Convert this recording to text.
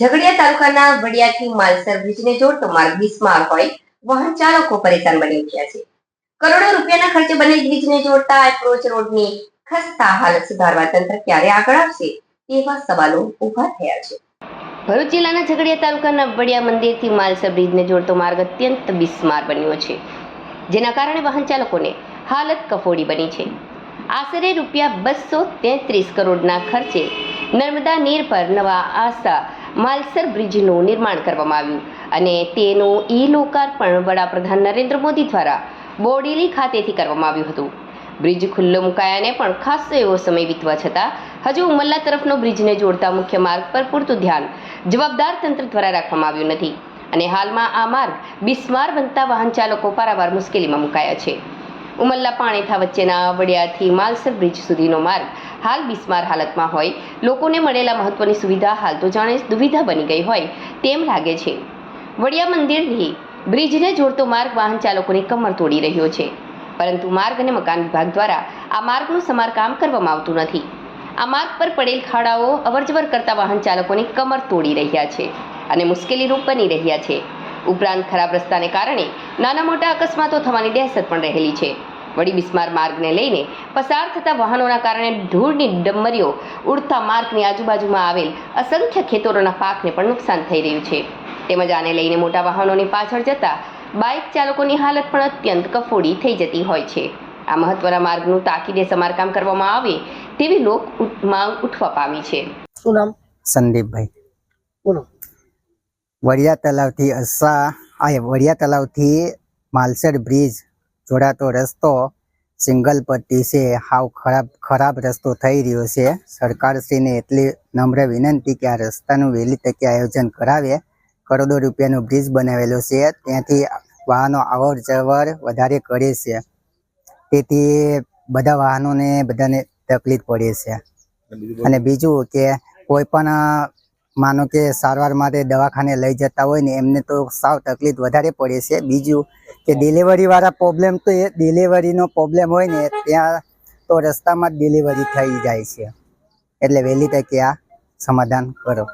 ઝઘડિયા તાલુકાના વડિયાથી માલસર બ્રિજને જોડતો માર્ગ બિસ્માર હોય, વાહન ચાલકો પરેશાન બની ઉઠ્યા છે. કરોડો રૂપિયાના ખર્ચે બનેલ બ્રિજને જોડતા એપ્રોચ રોડની ખસ્તા હાલત સુધારવા તંત્ર ક્યારે આગળ આવશે, તેવા સવાલો ઊભા થયા છે. ભરૂચ જિલ્લાના ઝઘડિયા તાલુકાના વડિયા મંદિરથી માલસર બ્રિજને જોડતો માર્ગ અત્યંત બિસ્માર બન્યો છે, જેના કારણે વાહન ચાલકોને હાલત કફોડી બની છે. આશરે રૂપિયા બસો તેત્રીસ કરોડના ખર્ચે નર્મદા નીર પર નવા આશા માલસર બ્રિજનું નિર્માણ કરવામાં આવ્યું અને તેનું ઈ લોકાર્પણ વડાપ્રધાન નરેન્દ્ર મોદી દ્વારા બોડેલી ખાતેથી કરવામાં આવ્યું હતું. બ્રિજ ખુલ્લો મુકાયાને પણ ખાસો એવો સમય વીતવા છતાં, હજુ ઉમલ્લા તરફનો બ્રિજને જોડતા મુખ્ય માર્ગ પર પૂરતું ધ્યાન જવાબદાર તંત્ર દ્વારા રાખવામાં આવ્યું નથી અને હાલમાં આ માર્ગ બિસ્માર બનતા વાહન ચાલકો પારાવાર મુશ્કેલીમાં મુકાયા છે. ઉમલ્લા પાણીથા વચ્ચેના વડિયાથી માલસર બ્રિજ સુધીનો માર્ગ હાલ બિસ્માર હાલતમાં હોય. લોકોને મળેલા મહત્વની સુવિધા હાલ તો જાણે દુવિધા બની ગઈ હોય તેમ લાગે છે. વડિયા મંદિરથી બ્રિજને જોડતો માર્ગ વાહન ચાલકોની કમર તોડી રહ્યો છે. પરંતુ માર્ગ અને મકાન વિભાગ દ્વારા આ માર્ગનું સમારકામ કરવામાં આવતું નથી. આ માર્ગ પર પડેલ ખાડાઓ અવરજવર કરતા વાહન ચાલકોની કમર તોડી રહ્યા છે અને મુશ્કેલીરૂપ બની રહ્યા છે. ઉપરાંત ખરાબ રસ્તાને કારણે નાના મોટા અકસ્માતો થવાની દહેશત પણ રહેલી છે. વળી બિસ્માર માર્ગને લઈને પસાર થતા વાહનોના કારણે ધૂળની ડમરીઓ ઉડતા માર્ગની આજુબાજુમાં આવેલ અસંખ્ય ખેતરોના પાકને પણ નુકસાન થઈ રહ્યું છે. તેમજ આને લઈને મોટા વાહનોની પાછળ જતા બાઇક ચાલકોની હાલત પણ અત્યંત કફોડી થઈ જતી હોય છે. આ મહત્વના માર્ગનું તાકીદે સમારકામ કરવામાં આવે તેવી લોક માંગ ઉઠવા પામી છે. શું નામ? સંદીપભાઈ. બોલો વડિયા તલાવથી અસા આ વડિયા તલાવથી માલસર બ્રિજ જોડાતો રસ્તો સિંગલ પટ્ટી છે. હાવ ખરાબ ખરાબ રસ્તો થઈ રહ્યો છે. સરકારશ્રીને એટલી નમ્ર વિનંતી કે આ રસ્તાનું વહેલી તકે આયોજન કરાવે. કરોડો રૂપિયાનો બ્રિજ બનાવેલો છે. ત્યાંથી વાહનો અવર જવર વધારે કરે છે. તેથી બધા વાહનોને બધાને તકલીફ પડે છે. અને બીજું કે કોઈ પણ માનો કે સારવાર માટે દવાખાને લઈ જતા હોય ને, એમને તો સાવ તકલીફ વધારે પડે છે. બીજું કે ડિલિવરી વાળા પ્રોબ્લેમ તો એ ડિલિવરીનો પ્રોબ્લેમ હોય ને, ત્યાં તો રસ્તામાં જ ડિલિવરી થઈ જાય છે. એટલે વહેલી તકે આ સમાધાન કરો.